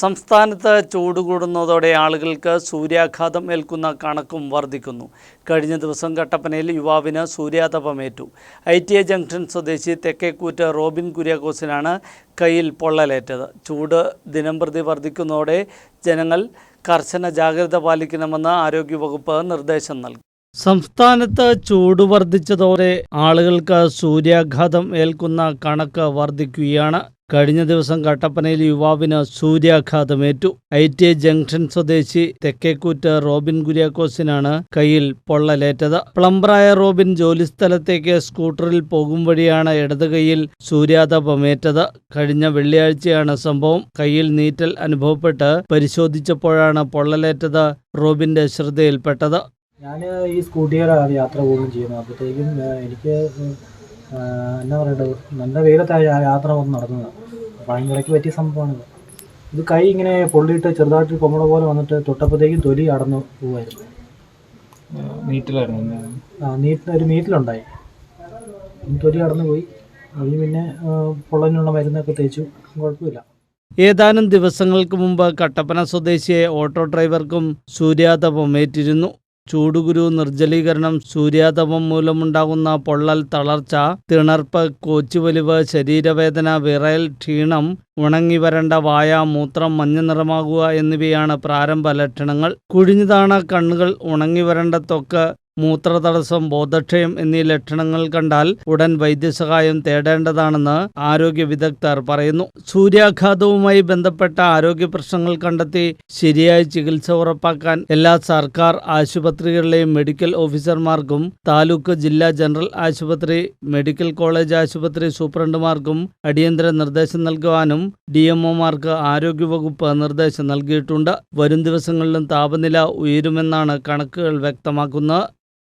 സംസ്ഥാനത്ത് ചൂട് കൂടുന്നതോടെ ആളുകൾക്ക് സൂര്യാഘാതം ഏൽക്കുന്ന കണക്കും വർദ്ധിക്കുന്നു. കഴിഞ്ഞ ദിവസം കട്ടപ്പനയിൽ യുവാവിന് സൂര്യാതപമേറ്റു ഐ ടി ഐ ജംഗ്ഷൻ സ്വദേശി തെക്കേക്കൂറ്റ് റോബിൻ കുര്യാക്കോസിനാണ് കയ്യിൽ പൊള്ളലേറ്റത്. ചൂട് ദിനംപ്രതി വർദ്ധിക്കുന്നതോടെ ജനങ്ങൾ കർശന ജാഗ്രത പാലിക്കണമെന്ന് ആരോഗ്യവകുപ്പ് നിർദ്ദേശം നൽകി. സംസ്ഥാനത്ത് ചൂട് വർദ്ധിച്ചതോടെ ആളുകൾക്ക് സൂര്യാഘാതം ഏൽക്കുന്ന കണക്ക് വർദ്ധിക്കുകയാണ് കഴിഞ്ഞ ദിവസം കട്ടപ്പനയിൽ യുവാവിന് സൂര്യാഘാതമേറ്റു ഐ ടി ജംഗ്ഷൻ സ്വദേശി തെക്കേക്കൂറ്റ് റോബിൻ കുര്യാക്കോസിനാണ് കയ്യിൽ പൊള്ളലേറ്റത്. പ്ലംബറായ റോബിൻ ജോലിസ്ഥലത്തേക്ക് സ്കൂട്ടറിൽ പോകും വഴിയാണ് ഇടത് കൈയിൽ സൂര്യാതപമേറ്റത്. കഴിഞ്ഞ വെള്ളിയാഴ്ചയാണ് സംഭവം. കയ്യിൽ നീറ്റൽ അനുഭവപ്പെട്ട് പരിശോധിച്ചപ്പോഴാണ് പൊള്ളലേറ്റത് റോബിന്റെ ശ്രദ്ധയിൽപ്പെട്ടത്. ഞാൻ ഈ സ്കൂട്ടിയിലാണ് യാത്ര പോകുകയും ചെയ്യുന്നത് അപ്പോഴത്തേക്കും എനിക്ക് എന്നാ പറയണ്ടത്? നല്ല വേഗത്തായ യാത്ര വന്ന് നടന്നത്. ഭയങ്കരയ്ക്ക് പറ്റിയ സംഭവമാണിത്. ഇത് കൈ ഇങ്ങനെ പൊള്ളിയിട്ട് ചെറുതായിട്ട് കൊമ്പട പോലെ വന്നിട്ട് തൊട്ടപ്പോഴത്തേക്കും തൊലി അടന്നു പോവായിരുന്നു. നീറ്റിലായിരുന്നു ആ നീറ്റ് ഒരു നീറ്റിലുണ്ടായി. തൊലി അടന്നു പോയി. അതിന് പിന്നെ പൊള്ളനുള്ള പൊള്ളലിനുള്ള മരുന്നൊക്കെ തേച്ചു. കുഴപ്പമില്ല. ഏതാനും ദിവസങ്ങൾക്ക് മുമ്പ് കട്ടപ്പന സ്വദേശിയെ ഓട്ടോ ഡ്രൈവർക്കും സൂര്യാതപമേറ്റിരുന്നു ചൂടുകുരു നിർജലീകരണം സൂര്യാതപം മൂലമുണ്ടാകുന്ന പൊള്ളൽ തളർച്ച തിണർപ്പ് കോച്ചുവലിവ് ശരീരവേദന വിറയൽ ക്ഷീണം ഉണങ്ങി വരണ്ട വായ മൂത്രം മഞ്ഞ നിറമാകുക എന്നിവയാണ് പ്രാരംഭ ലക്ഷണങ്ങൾ. കുഴിഞ്ഞുതാണ കണ്ണുകൾ ഉണങ്ങി വരണ്ട ത്വക്ക് മൂത്രതടസ്സം ബോധക്ഷയം എന്നീ ലക്ഷണങ്ങൾ കണ്ടാൽ ഉടൻ വൈദ്യസഹായം തേടേണ്ടതാണെന്ന് ആരോഗ്യ വിദഗ്ധർ പറയുന്നു. സൂര്യാഘാതവുമായി ബന്ധപ്പെട്ട ആരോഗ്യ പ്രശ്നങ്ങൾ കണ്ടെത്തി ശരിയായ ചികിത്സ ഉറപ്പാക്കാൻ എല്ലാ സർക്കാർ ആശുപത്രികളിലെയും മെഡിക്കൽ ഓഫീസർമാർക്കും താലൂക്ക് ജില്ലാ ജനറൽ ആശുപത്രി മെഡിക്കൽ കോളേജ് ആശുപത്രി സൂപ്രണ്ടുമാർക്കും അടിയന്തര നിർദ്ദേശം നൽകുവാനും ഡി എംഒമാർക്ക് ആരോഗ്യവകുപ്പ് നിർദ്ദേശം നൽകിയിട്ടുണ്ട്. വരും ദിവസങ്ങളിലും താപനില ഉയരുമെന്നാണ് കണക്കുകൾ വ്യക്തമാക്കുന്നത്.